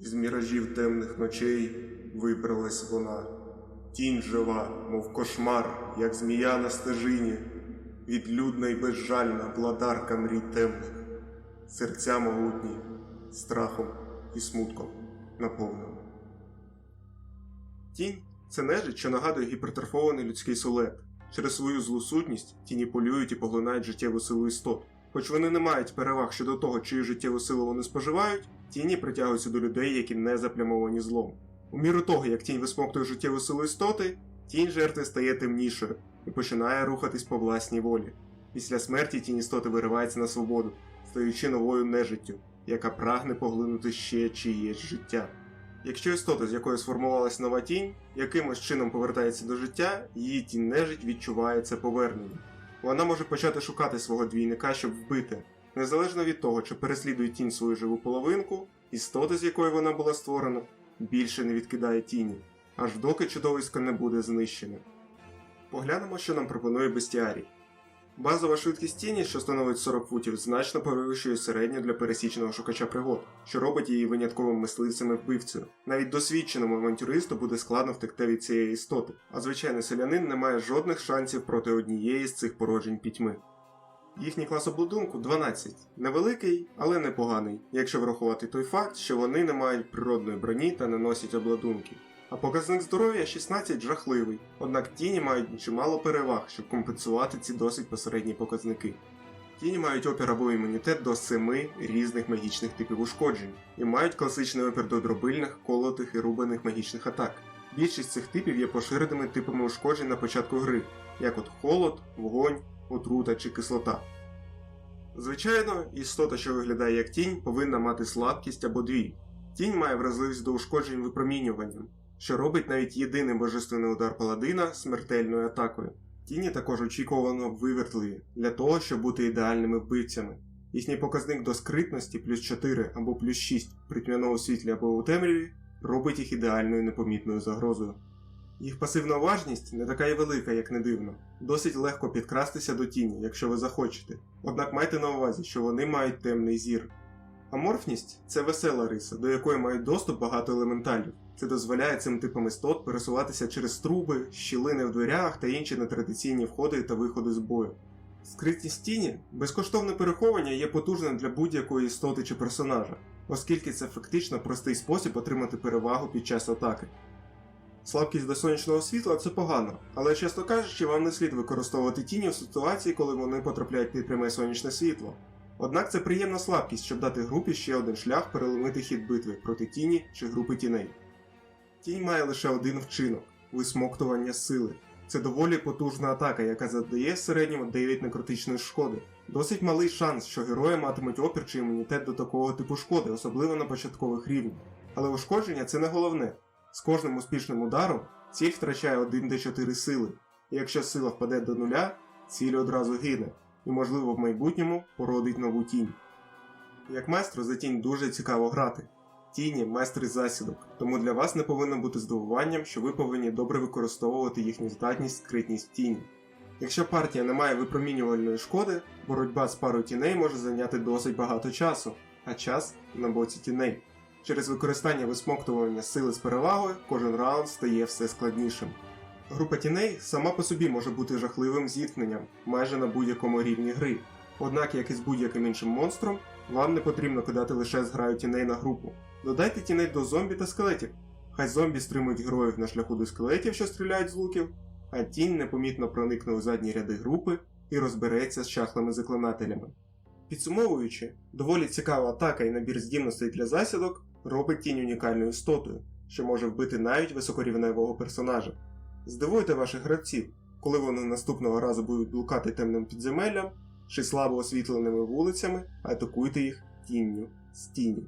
Із міражів темних ночей вибралась вона. Тінь жива, мов кошмар, як змія на стежині, відлюдна й безжальна владарка мрій темних, серця могутні, страхом і смутком наповнені. Тінь це нежить, що нагадує гіпертрофований людський силует. Через свою злу сутність тіні полюють і поглинають життєву силу істот. Хоч вони не мають переваг щодо того, чию життєву силу вони споживають, тіні притягуються до людей, які не заплямовані злом. У міру того, як тінь висмоктує життєву силу істоти, тінь жертви стає темнішою і починає рухатись по власній волі. Після смерті тінь істоти виривається на свободу, стаючи новою нежиттю, яка прагне поглинути ще чиєсь життя. Якщо істота, з якої сформувалась нова тінь, якимось чином повертається до життя, її тінь нежить відчуває це повернення. Вона може почати шукати свого двійника, щоб вбити. Незалежно від того, чи переслідує тінь свою живу половинку, істота, з якої вона була створена, більше не відкидає тіні, аж доки чудовисько не буде знищене. Поглянемо, що нам пропонує бестіарій. Базова швидкість тіні, що становить 40 футів, значно перевищує середню для пересічного шукача пригод, що робить її винятковим мисливцем і вбивцею. Навіть досвідченому авантюристу буде складно втекти від цієї істоти, а звичайний селянин не має жодних шансів проти однієї з цих породжень пітьми. Їхній клас обладунку 12. Невеликий, але непоганий, якщо врахувати той факт, що вони не мають природної броні та не носять обладунки. А показник здоров'я 16 жахливий, однак тіні мають чимало переваг, щоб компенсувати ці досить посередні показники. Тіні мають опір або імунітет до 7 різних магічних типів ушкоджень і мають класичний опір до дробильних, колотих і рубаних магічних атак. Більшість цих типів є поширеними типами ушкоджень на початку гри, як от холод, вогонь, отрута чи кислота. Звичайно, істота, що виглядає як тінь, повинна мати слабкість або дві. Тінь має вразливість до ушкоджень випромінюванням, що робить навіть єдиний божественний удар паладина смертельною атакою. Тіні також очікувано вивертливі для того, щоб бути ідеальними вбивцями. Їхній показник до скритності плюс 4 або плюс 6 при тьмяному світлі або у темряві робить їх ідеальною непомітною загрозою. Їх пасивна уважність не така й велика, як не дивно. Досить легко підкрастися до тіні, якщо ви захочете. Однак майте на увазі, що вони мають темний зір. Аморфність це весела риса, до якої мають доступ багато елементалів. Це дозволяє цим типам істот пересуватися через труби, щілини в дверях та інші нетрадиційні входи та виходи з бою. Скритність тіні, безкоштовне переховування є потужним для будь-якої істоти чи персонажа, оскільки це фактично простий спосіб отримати перевагу під час атаки. Слабкість до сонячного світла це погано, але чесно кажучи, вам не слід використовувати тіні в ситуації, коли вони потрапляють під пряме сонячне світло. Однак це приємна слабкість, щоб дати групі ще один шлях переломити хід битви проти тіні чи групи тіней. Тінь має лише один вчинок висмоктування сили. Це доволі потужна атака, яка завдає в середньому 9 некротичної шкоди. Досить малий шанс, що герої матимуть опір чи імунітет до такого типу шкоди, особливо на початкових рівнях. Але ушкодження це не головне. З кожним успішним ударом ціль втрачає 1 до 4 сили, і якщо сила впаде до нуля, ціль одразу гине, і можливо в майбутньому породить нову тінь. Як майстру за тінь дуже цікаво грати. Тіні майстри засідок, тому для вас не повинно бути здивуванням, що ви повинні добре використовувати їхню здатність скритність тіні. Якщо партія не має випромінювальної шкоди, боротьба з парою тіней може зайняти досить багато часу, а час на боці тіней. Через використання висмоктування сили з перевагою кожен раунд стає все складнішим. Група тіней сама по собі може бути жахливим зіткненням майже на будь-якому рівні гри. Однак, як і з будь-яким іншим монстром, вам не потрібно кидати лише зграю тіней на групу. Додайте тіней до зомбі та скелетів. Хай зомбі стримують героїв на шляху до скелетів, що стріляють з луків, а тінь непомітно проникне у задні ряди групи і розбереться з чахлими заклинателями. Підсумовуючи, доволі цікава атака і набір здібностей для засідок робить тінь унікальною істотою, що може вбити навіть високорівневого персонажа. Здивуйте ваших гравців, коли вони наступного разу будуть блукати темним підземеллям чи слабо освітленими вулицями, атакуйте їх тінню з тіні.